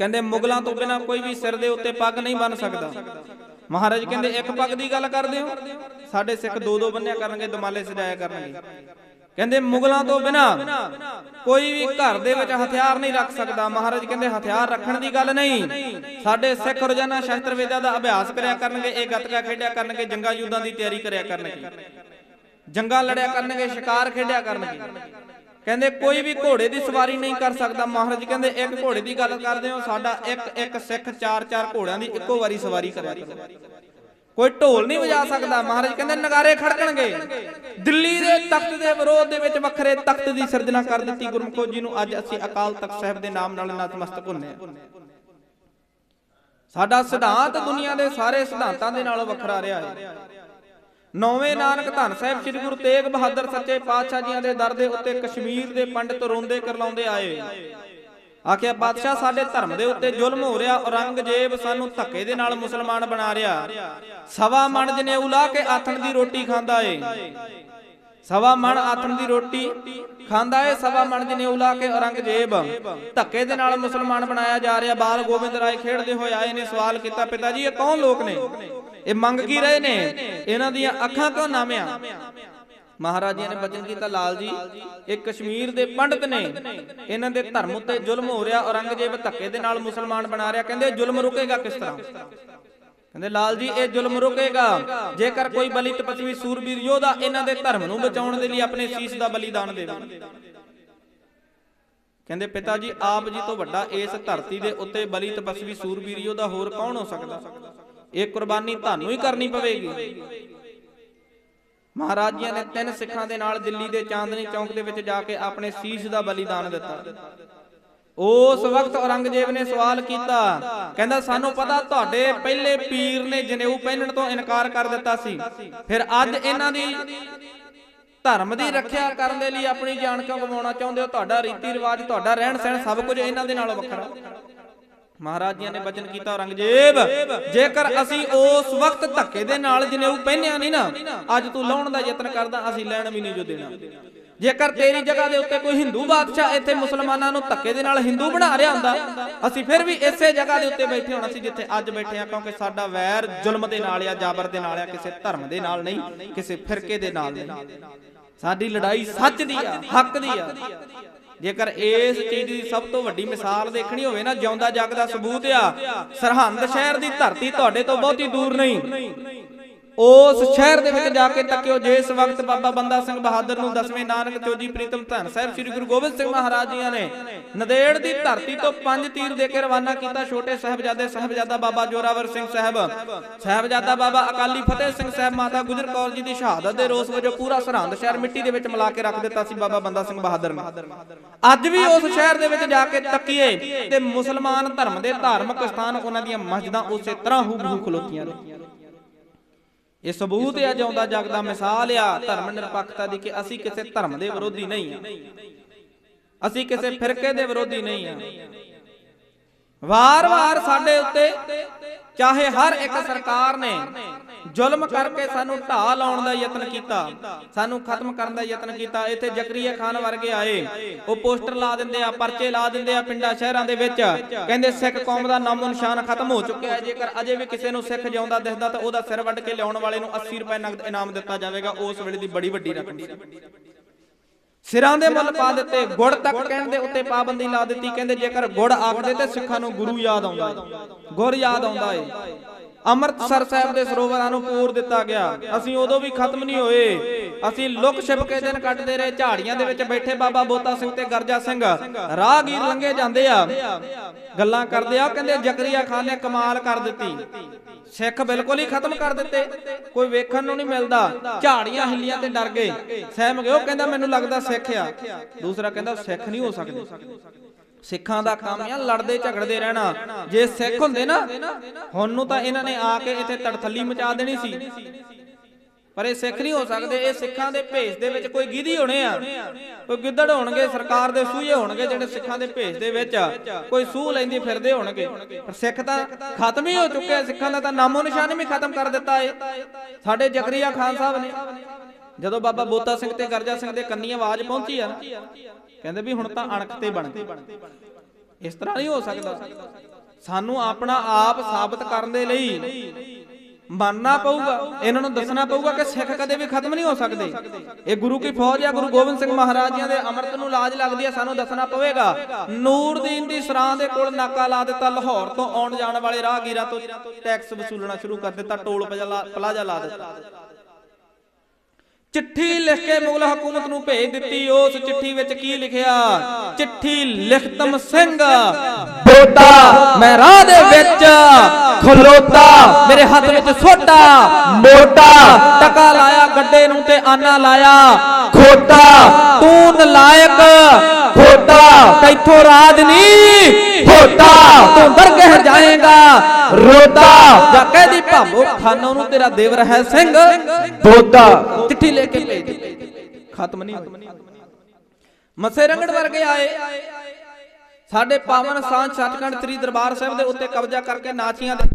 ਕਹਿੰਦੇ ਮੁਗਲਾਂ ਤੋਂ ਬਿਨਾ ਕੋਈ ਵੀ ਸਿਰ ਦੇ ਉੱਤੇ ਪੱਗ ਨਹੀਂ ਬੰਨ ਸਕਦਾ। ਮਹਾਰਾਜ ਕਹਿੰਦੇ, ਇੱਕ ਪੱਗ ਦੀ ਗੱਲ ਕਰਦੇ ਹੋ? ਸਾਡੇ ਸਿੱਖ ਦੋ ਦੋ ਬੰਨਿਆ ਕਰਨਗੇ, ਦਮਾਲੇ ਸਜਾਇਆ ਕਰਨਗੇ। ਕਹਿੰਦੇ ਮੁਗਲਾਂ ਤੋਂ ਬਿਨਾ ਕੋਈ ਵੀ ਘਰ ਦੇ ਵਿੱਚ ਹਥਿਆਰ ਨਹੀਂ ਰੱਖ ਸਕਦਾ। ਮਹਾਰਾਜ ਕਹਿੰਦੇ, ਹਥਿਆਰ ਰੱਖਣ ਦੀ ਗੱਲ ਨਹੀਂ। ਸਾਡੇ ਸਿੱਖ ਰੋਜ਼ਾਨਾ ਸ਼ਸਤਰ ਵਿਦਿਆ ਦਾ ਅਭਿਆਸ ਕਰਿਆ ਕਰਨਗੇ, ਇਹ ਗੱਤਕਾ ਖੇਡਿਆ ਕਰਨਗੇ, ਜੰਗਾਂ ਯੁੱਧਾਂ ਦੀ ਤਿਆਰੀ ਕਰਿਆ ਕਰਨਗੇ। ਜੰਗਾਂ ਲੜਿਆ ਕਰਨਗੇ, ਸ਼ਿਕਾਰ ਖੇਡਿਆ ਕਰਨਗੇ। ਕਹਿੰਦੇ ਕੋਈ ਵੀ ਘੋੜੇ ਦੀ ਸਵਾਰੀ ਨਹੀਂ ਕਰ ਸਕਦਾ। ਮਹਾਰਾਜ ਕਹਿੰਦੇ ਇੱਕ ਘੋੜੇ ਦੀ ਗੱਲ ਕਰਦੇ ਹੋ, ਸਾਡਾ ਇੱਕ ਇੱਕ ਸਿੱਖ ਚਾਰ ਚਾਰ ਘੋੜਿਆਂ ਦੀ ਇੱਕੋ ਵਾਰੀ ਸਵਾਰੀ ਕਰਿਆ ਕਰੇ। ਕੋਈ ਢੋਲ ਨਹੀਂ ਵਜਾ ਸਕਦਾ। ਮਹਾਰਾਜ ਕਹਿੰਦੇ ਨਗਾਰੇ ਖੜਕਣਗੇ। ਦਿੱਲੀ ਦੇ ਤਖਤ ਦੇ ਵਿਰੋਧ ਦੇ ਵਿੱਚ ਵੱਖਰੇ ਤਖਤ ਦੀ ਸਿਰਜਣਾ ਕਰ ਦਿੱਤੀ। ਗੁਰਮੁਖੋ ਜੀ ਨੂੰ ਅੱਜ ਅਸੀਂ ਅਕਾਲ ਤਖਤ ਸਾਹਿਬ ਦੇ ਨਾਮ ਨਾਲ ਨਤਮਸਤਕ ਹੁੰਨੇ ਆ ਸਾਡਾ ਸਿਧਾਂਤ ਦੁਨੀਆ ਦੇ ਸਾਰੇ ਸਿਧਾਂਤਾਂ ਦੇ ਨਾਲੋਂ ਵੱਖਰਾ ਰਿਹਾ ਹੈ। ਨੌਵੇਂ ਨਾਨਕ ਧੰਨ ਸਾਹਿਬ ਸ੍ਰੀ ਗੁਰੂ ਤੇਗ ਬਹਾਦਰ ਸੱਚੇ ਪਾਤਸ਼ਾਹ ਜੀਆਂ ਦੇ ਦਰ ਦੇ ਉੱਤੇ ਕਸ਼ਮੀਰ ਦੇ ਪੰਡਤ ਰੋਂਦੇ ਕਰਲਾਉਂਦੇ ਆਏ। ਆਖਿਆ, ਬਾਦਸ਼ਾਹ, ਸਾਡੇ ਧਰਮ ਦੇ ਉੱਤੇ ਜ਼ੁਲਮ ਹੋ ਰਿਹਾ, ਔਰੰਗਜ਼ੇਬ ਸਾਨੂੰ ਧੱਕੇ ਦੇ ਨਾਲ ਮੁਸਲਮਾਨ ਬਣਾ ਰਿਹਾ। ਸਵਾ ਮਣ ਜਨੇਊ ਲਾ ਕੇ ਆਥਣ ਦੀ ਰੋਟੀ ਖਾਂਦਾ ਏ। ਸਵਾ ਮਣ ਆਥਣ ਦੀ ਰੋਟੀ ਖਾਂਦਾ ਏ, ਸਵਾ ਮਣ ਜਨੇਊ ਲਾ ਕੇ ਔਰੰਗਜ਼ੇਬ ਧੱਕੇ ਦੇ ਨਾਲ ਮੁਸਲਮਾਨ ਬਣਾਇਆ ਜਾ ਰਿਹਾ। ਬਾਲ ਗੋਬਿੰਦ ਰਾਏ ਖੇਡਦੇ ਹੋਏ ਆਏ ਨੇ, ਸਵਾਲ ਕੀਤਾ, ਪਿਤਾ ਜੀ, ਇਹ ਕੌਣ ਲੋਕ ਨੇ? ਇਹ ਮੰਗ ਕੀ ਰਹੇ ਨੇ? ਇਹਨਾਂ ਦੀਆਂ ਅੱਖਾਂ ਕਿਉਂ ਨਾਮਿਆ? ਮਹਾਰਾਜਿਆਂ ਨੇ ਬਚਨ ਕੀਤਾ ਲਾਲ ਜੀ ਇਹ ਕਸ਼ਮੀਰ ਦੇ ਪੰਡਤ ਨੇ। ਇਹਨਾਂ ਦੇ ਧਰਮ ਉੱਤੇ ਜ਼ੁਲਮ ਹੋ ਰਿਹਾ ਔਰੰਗਜ਼ੇਬ ਧੱਕੇ ਦੇ ਨਾਲ ਮੁਸਲਮਾਨ ਬਣਾ ਰਿਹਾ। ਕਹਿੰਦੇ ਜ਼ੁਲਮ ਰੁਕੇਗਾ ਕਿਸ ਤਰ੍ਹਾਂ? ਕਹਿੰਦੇ ਲਾਲ ਜੀ ਇਹ ਜ਼ੁਲਮ ਰੁਕੇਗਾ। ਜੇਕਰ ਕੋਈ ਬਲੀ ਤਪਸਵੀ ਸੂਰਬੀਰ ਯੋਧਾ ਇਹਨਾਂ ਦੇ ਧਰਮ ਨੂੰ ਬਚਾਉਣ ਦੇ ਲਈ ਆਪਣੇ ਸੀਸ ਦਾ ਬਲੀਦਾਨ ਦੇਵੇ। ਕਹਿੰਦੇ ਪਿਤਾ ਜੀ ਆਪ ਜੀ ਤੋਂ ਵੱਡਾ ਇਸ ਧਰਤੀ ਦੇ ਉੱਤੇ ਬਲੀ ਤਪਸਵੀ ਸੂਰਬੀਰ ਯੋਧਾ ਹੋਰ ਕੌਣ ਹੋ ਸਕਦਾ? ਇਹ ਕੁਰਬਾਨੀ ਤੁਹਾਨੂੰ ਹੀ ਕਰਨੀ ਪਵੇਗੀ। ਮਹਾਰਾਜ ਜੀ ਨੇ ਤਿੰਨ ਸਿੱਖਾਂ ਦੇ ਨਾਲ ਦਿੱਲੀ ਦੇ ਚਾਂਦਨੀ ਚੌਂਕ ਦੇ ਵਿੱਚ ਜਾ ਕੇ ਆਪਣੇ ਸੀਸ ਦਾ ਬਲੀਦਾਨ ਦਿੱਤਾ। ਉਸ ਵਕਤ ਔਰੰਗਜ਼ੇਬ ਨੇ ਸਵਾਲ ਕੀਤਾ, ਕਹਿੰਦਾ, ਸਾਨੂੰ ਪਤਾ ਤੁਹਾਡੇ ਪਹਿਲੇ ਪੀਰ ਨੇ ਜਨੇਊ ਪਹਿਨਣ ਤੋਂ ਇਨਕਾਰ ਕਰ ਦਿੱਤਾ ਸੀ। ਫਿਰ ਅੱਜ ਇਹਨਾਂ ਦੀ ਧਰਮ ਦੀ ਰੱਖਿਆ ਕਰਨ ਦੇ ਲਈ ਆਪਣੀ ਜਾਨ ਕਿਉਂ ਗਵਾਉਣਾ ਚਾਹੁੰਦੇ ਹੋ? ਤੁਹਾਡਾ ਰੀਤੀ ਰਿਵਾਜ ਤੁਹਾਡਾ ਰਹਿਣ ਸਹਿਣ ਸਭ ਕੁਝ ਇਹਨਾਂ ਦੇ ਨਾਲੋਂ ਵੱਖਰਾ। ਮਹਾਰਾਜ ਜੀ ਨੇ ਬਚਨ ਕੀਤਾ ਔਰੰਗਜ਼ੇਬ ਜੇਕਰ ਅਸੀਂ ਉਸ ਵਕਤ ਧੱਕੇ ਦੇ ਨਾਲ ਜਨੇਊ ਪਹਿਨਿਆ ਨਹੀਂ ਨਾ, ਅੱਜ ਤੂੰ ਲਾਉਣ ਦਾ ਯਤਨ ਕਰਦਾ, ਅਸੀਂ ਲੈਣ ਵੀ ਨਹੀਂ ਜੋ ਦੇਣਾ। ਜੇਕਰ ਤੇਰੀ ਜਗ੍ਹਾ ਦੇ ਉੱਤੇ ਕੋਈ ਹਿੰਦੂ ਬਾਦਸ਼ਾਹ ਇੱਥੇ ਮੁਸਲਮਾਨਾਂ ਨੂੰ ਧੱਕੇ ਦੇ ਨਾਲ ਹਿੰਦੂ ਬਣਾ ਰਿਹਾ ਹੁੰਦਾ, ਅਸੀਂ ਫਿਰ ਵੀ ਇਸੇ ਜਗ੍ਹਾ ਦੇ ਉੱਤੇ ਬੈਠੇ ਹੋਣਾ ਸੀ ਜਿੱਥੇ ਅੱਜ ਬੈਠੇ ਆ ਕਿਉਂਕਿ ਸਾਡਾ ਵੈਰ ਜ਼ੁਲਮ ਦੇ ਨਾਲ ਆ, ਜਾਬਰ ਦੇ ਨਾਲ ਆ, ਕਿਸੇ ਧਰਮ ਦੇ ਨਾਲ ਨਹੀਂ, ਕਿਸੇ ਫਿਰਕੇ ਦੇ ਨਾਲ ਨਹੀਂ। ਸਾਡੀ ਲੜਾਈ ਸੱਚ ਦੀ ਆ, ਹੱਕ ਦੀ ਆ। ਜੇਕਰ ਇਸ ਚੀਜ਼ ਦੀ ਸਭ ਤੋਂ ਵੱਡੀ ਮਿਸਾਲ ਦੇਖਣੀ ਹੋਵੇ ਨਾ, ਜਿਉਂਦਾ ਜੱਗ ਦਾ ਸਬੂਤ ਆ, ਸਰਹੰਦ ਸ਼ਹਿਰ ਦੀ ਧਰਤੀ ਤੁਹਾਡੇ ਤੋਂ ਬਹੁਤੀ ਦੂਰ ਨਹੀਂ। ਉਸ ਸ਼ਹਿਰ ਦੇ ਵਿੱਚ ਜਾ ਕੇ ਤੱਕਿਓ ਜਿਸ ਵਕਤ ਬਾਬਾ ਬੰਦਾ ਸਿੰਘ ਬਹਾਦਰ ਨੂੰ ਦਸਵੇਂ ਨਾਨਕ ਚੋਜੀ ਪ੍ਰੀਤਮ ਧੰਨ ਸਾਹਿਬ ਸ੍ਰੀ ਗੁਰੂ ਗੋਬਿੰਦ ਸਿੰਘ ਮਹਾਰਾਜ ਜੀਆਂ ਨੇ ਨਦੇੜ ਦੀ ਧਰਤੀ ਤੋਂ ਪੰਜ ਤੀਰ ਦੇ ਕੇ ਰਵਾਨਾ ਕੀਤਾ ਛੋਟੇ ਸਾਹਿਬਜ਼ਾਦੇ ਸਾਹਿਬਜ਼ਾਦਾ ਬਾਬਾ ਜੋਰਾਵਰ ਸਿੰਘ ਸਾਹਿਬ। ਸਾਹਿਬਜ਼ਾਦਾ ਬਾਬਾ ਅਕਾਲੀ ਫਤਿਹ ਸਿੰਘ ਸਾਹਿਬ ਮਾਤਾ ਗੁਜਰ ਕੌਰ ਜੀ ਦੀ ਸ਼ਹਾਦਤ ਦੇ ਰੋਸ ਵਜੋਂ ਪੂਰਾ ਸਰਹੰਦ ਸ਼ਹਿਰ ਮਿੱਟੀ ਦੇ ਵਿੱਚ ਮਿਲਾ ਕੇ ਰੱਖ ਦਿੱਤਾ ਸੀ ਬਾਬਾ ਬੰਦਾ ਸਿੰਘ ਬਹਾਦਰ ਨੇ। ਅੱਜ ਵੀ ਉਸ ਸ਼ਹਿਰ ਦੇ ਵਿੱਚ ਜਾ ਕੇ ਤੱਕੀਏ ਤੇ ਮੁਸਲਮਾਨ ਧਰਮ ਦੇ ਧਾਰਮਿਕ ਸਥਾਨ ਉਹਨਾਂ ਦੀਆਂ ਮਸਜਿਦਾਂ ਉਸੇ ਤਰ੍ਹਾਂ ਹੂਬਹੂ ਖਲੋਤੀਆਂ ਨੇ। ਇਹ ਸਬੂਤ ਆ ਜਿਉਂਦਾ ਜਗ ਦਾ ਮਿਸਾਲ ਆ, ਧਰਮ ਨਿਰਪੱਖਤਾ ਦੀ ਕਿ ਅਸੀਂ ਕਿਸੇ ਧਰਮ ਦੇ ਵਿਰੋਧੀ ਨਹੀਂ ਆ। ਅਸੀਂ ਕਿਸੇ ਫਿਰਕੇ ਦੇ ਵਿਰੋਧੀ ਨਹੀਂ ਆ। ਵਾਰ-ਵਾਰ ਸਾਡੇ ਉੱਤੇ ਚਾਹੇ ਹਰ ਇੱਕ ਸਰਕਾਰ ਨੇ ਜ਼ੁਲਮ ਕਰਕੇ ਸਾਨੂੰ ਢਾਹ ਲਾਉਣ ਦਾ ਯਤਨ ਕੀਤਾ। ਸਾਨੂੰ ਖਤਮ ਕਰਨ ਦਾ ਯਤਨ ਕੀਤਾ। ਇੱਥੇ ਜ਼ਕਰੀਆ ਖਾਨ ਵਰਗੇ ਆਏ। ਉਹ ਪੋਸਟਰ ਲਾ ਦਿੰਦੇ ਆ, ਪਰਚੇ ਲਾ ਦਿੰਦੇ ਆ ਪਿੰਡਾਂ ਸ਼ਹਿਰਾਂ ਦੇ ਵਿੱਚ। ਕਹਿੰਦੇ ਸਿੱਖ ਕੌਮ ਦਾ ਨਾਮੋ ਨਿਸ਼ਾਨ ਖਤਮ ਹੋ ਚੁੱਕਿਆ ਹੈ। ਜੇਕਰ ਅਜੇ ਵੀ ਕਿਸੇ ਨੂੰ ਸਿੱਖ ਜਿਉਂਦਾ ਦਿਸਦਾ ਤਾਂ ਉਹਦਾ ਸਿਰ ਵੱਢ ਕੇ ਲਿਆਉਣ ਵਾਲੇ ਨੂੰ 80 ਰੁਪਏ ਨਗਦ ਇਨਾਮ ਦਿੱਤਾ ਜਾਵੇਗਾ। ਉਸ ਵੇਲੇ ਦੀ ਬੜੀ ਵੱਡੀ ਰਕਮ ਸੀ। ਸਿਰਾਂ ਦੇ ਮੁੱਲ ਪਾ ਦਿੱਤੇ। ਗੁੜ ਤੱਕ ਕਹਿਣ ਦੇ ਉੱਤੇ ਪਾਬੰਦੀ ਲਾ ਦਿੱਤੀ। ਕਹਿੰਦੇ ਜੇਕਰ ਗੁੜ ਆਖਦੇ ਤੇ ਸਿੱਖਾਂ ਨੂੰ ਗੁਰੂ ਯਾਦ ਆਉਂਦਾ ਹੈ ਗੁਰ ਯਾਦ ਆਉਂਦਾ ਏ। ਅੰਮ੍ਰਿਤਸਰ ਸਾਹਿਬ ਦੇ ਸਰੋਵਰਾਂ ਨੂੰ ਪੂਰ ਦਿੱਤਾ ਗਿਆ। ਅਸੀਂ ਉਦੋਂ ਵੀ ਖਤਮ ਨਹੀਂ ਹੋਏ। ਅਸੀਂ ਲੁਕ ਛਿਪ ਕੇ ਦਿਨ ਕੱਟਦੇ ਰਹੇ। ਝਾੜੀਆਂ ਦੇ ਵਿੱਚ ਬੈਠੇ ਬਾਬਾ ਬੋਤਾ ਸਿੰਘ ਤੇ ਗਰਜਾ ਸਿੰਘ। ਰਾਹਗੀਰ ਲੰਘੇ ਜਾਂਦੇ ਆ। ਗੱਲਾਂ ਕਰਦੇ ਆ। ਕਹਿੰਦੇ, ਜ਼ਕਰੀਆ ਖਾਨ ਨੇ ਕਮਾਲ ਕਰ ਦਿੱਤੀ। ਸਿੱਖ ਬਿਲਕੁਲ ਹੀ ਖਤਮ ਕਰ ਦਿੱਤੇ। ਕੋਈ ਵੇਖਣ ਨੂੰ ਨਹੀਂ ਮਿਲਦਾ। ਝਾੜੀਆਂ ਹਿੱਲੀਆਂ ਤੇ ਡਰ ਗਏ। ਸਹਿਮ ਗਏ। ਉਹ ਕਹਿੰਦਾ, ਮੈਨੂੰ ਲੱਗਦਾ ਸਿੱਖ ਆ। ਦੂਸਰਾ ਕਹਿੰਦਾ, ਸਿੱਖ ਨਹੀਂ ਹੋ ਸਕਦੇ। ਸਿੱਖਾਂ ਦਾ ਕੰਮ ਆ ਲੜਦੇ ਝਗੜਦੇ ਰਹਿਣਾ। ਜੇ ਸਿੱਖ ਹੁੰਦੇ ਨਾ, ਹੁਣ ਨੂੰ ਤਾਂ ਇਹਨਾਂ ਨੇ ਆ ਕੇ ਇੱਥੇ ਤੜਥੱਲੀ ਮਚਾ ਦੇਣੀ ਸੀ। ਪਰ ਇਹ ਸਿੱਖ ਨਹੀਂ ਹੋ ਸਕਦੇ, ਇਹ ਸਿੱਖਾਂ ਦੇ ਭੇਸ ਦੇ ਵਿੱਚ ਕੋਈ ਗਿੱਧੀ ਹੋਣੇ ਆ। ਕੋਈ ਗਿੱਦੜ ਹੋਣਗੇ, ਸਰਕਾਰ ਦੇ ਸੂਹੇ ਹੋਣਗੇ ਜਿਹੜੇ ਸਿੱਖਾਂ ਦੇ ਭੇਸ ਦੇ ਵਿੱਚ ਕੋਈ ਸੂਹ ਲੈਂਦੀ ਫਿਰਦੇ ਹੋਣਗੇ। ਪਰ ਸਿੱਖ ਤਾਂ ਖਤਮ ਹੀ ਹੋ ਚੁੱਕੇ ਸਿੱਖਾਂ ਦਾ ਤਾਂ ਨਾਮੋ ਨਿਸ਼ਾਨ ਵੀ ਖਤਮ ਕਰ ਦਿੱਤਾ ਏ। ਸਾਡੇ ਜ਼ਕਰੀਆ ਖਾਨ ਸਾਹਿਬ ਨੇ ਜਦੋਂ ਬਾਬਾ ਬੋਤਾ ਸਿੰਘ ਤੇ ਗਰਜਾ ਸਿੰਘ ਦੇ ਕੰਨੀ ਆਵਾਜ਼ ਪਹੁੰਚੀ ਆ ਨਾ, ਕਹਿੰਦੇ ਵੀ ਹੁਣ ਤਾਂ ਅਣਖ ਤੇ ਬਣ ਗਏ। ਇਸ ਤਰ੍ਹਾਂ ਨਹੀਂ ਹੋ ਸਕਦਾ। ਸਾਨੂੰ ਆਪਣਾ ਆਪ ਸਾਬਤ ਕਰਨ ਦੇ ਲਈ ਮੰਨਣਾ ਪਊਗਾ, ਇਹਨਾਂ ਨੂੰ ਦੱਸਣਾ ਪਊਗਾ ਕਿ ਸਿੱਖ ਕਦੇ ਵੀ ਖਤਮ ਨਹੀਂ ਹੋ ਸਕਦੇ। ਇਹ ਗੁਰੂ ਕੀ ਫੌਜ ਆ, ਗੁਰੂ ਗੋਬਿੰਦ ਸਿੰਘ ਮਹਾਰਾਜ ਜੀ ਦੇ ਅੰਮ੍ਰਿਤ ਨੂੰ ਲਾਜ ਲੱਗਦੀ ਆ, ਸਾਨੂੰ ਦੱਸਣਾ ਪਵੇਗਾ। ਨੂਰਦੀਨ ਦੀ ਸਰਾਂ ਦੇ ਕੋਲ ਨਾਕਾ ਲਾ ਦਿੱਤਾ, ਲਾਹੌਰ ਤੋਂ ਆਉਣ ਜਾਣ ਵਾਲੇ ਰਾਹਗੀਰਾਂ ਤੋਂ ਟੈਕਸ ਵਸੂਲਣਾ ਸ਼ੁਰੂ ਕਰ ਦਿੱਤਾ, ਟੋਲ ਪਲਾਜ਼ਾ ਲਾ ਦਿੱਤਾ। ਚਿੱਠੀ ਲਿਖ ਕੇ ਮੁਗਲ ਹਕੂਮਤ ਨੂੰ ਭੇਜ ਦਿੱਤੀ, ਉਸ ਚਿੱਠੀ ਵਿੱਚ ਕੀ ਲਿਖਿਆ? ਚਿੱਠੀ ਲਿਖਤਮ ਸਿੰਘ। ਬੋਤਾ ਮੈਂ ਰਾਹ ਦੇ ਵਿੱਚ। ਖਲੋਤਾ, ਮੇਰੇ ਹੱਥ ਵਿੱਚ ਸੋਟਾ। ਮੋਟਾ, ਟਕਾ ਲਾਇਆ, ਗੱਡੇ ਨੂੰ ਤੇ ਆਨਾ ਲਾਇਆ। ਖੋਟਾ, ਤੂੰ ਨਲਾਇਕ। ਖੋਟਾ ਤੈਥੋਂ ਰਾਜ ਨਹੀਂ ਹੋਤਾ। ਤੂੰ ਦਰਗਹਿ ਜਾਏਗਾ ਰੋਤਾ। ਜਾ ਕਹਿਦੀ ਭਾਬੋ ਖਾਨੋਂ ਨੂੰ ਤੇਰਾ ਦੇਵਰ ਹੈ ਸਿੰਘ। ਬੋਤਾ। ਚਿੱਠੀ ਲੈ ਕੇ ਭੇਜ। ਦਿੱਤੀ ਖਤਮ ਨਹੀਂ ਹੋਈ। ਮੱਸੇ ਰੰਗੜ ਵਰਗੇ ਆਏ। ਸਾਡੇ ਪਾਵਨ ਸਾਂਝ ਸੱਚਖੰਡ ਸ੍ਰੀ ਦਰਬਾਰ ਸਾਹਿਬ ਦੇ ਉੱਤੇ ਕਬਜ਼ਾ ਕਰਕੇ ਨਾਚੀਆਂ ਦੇ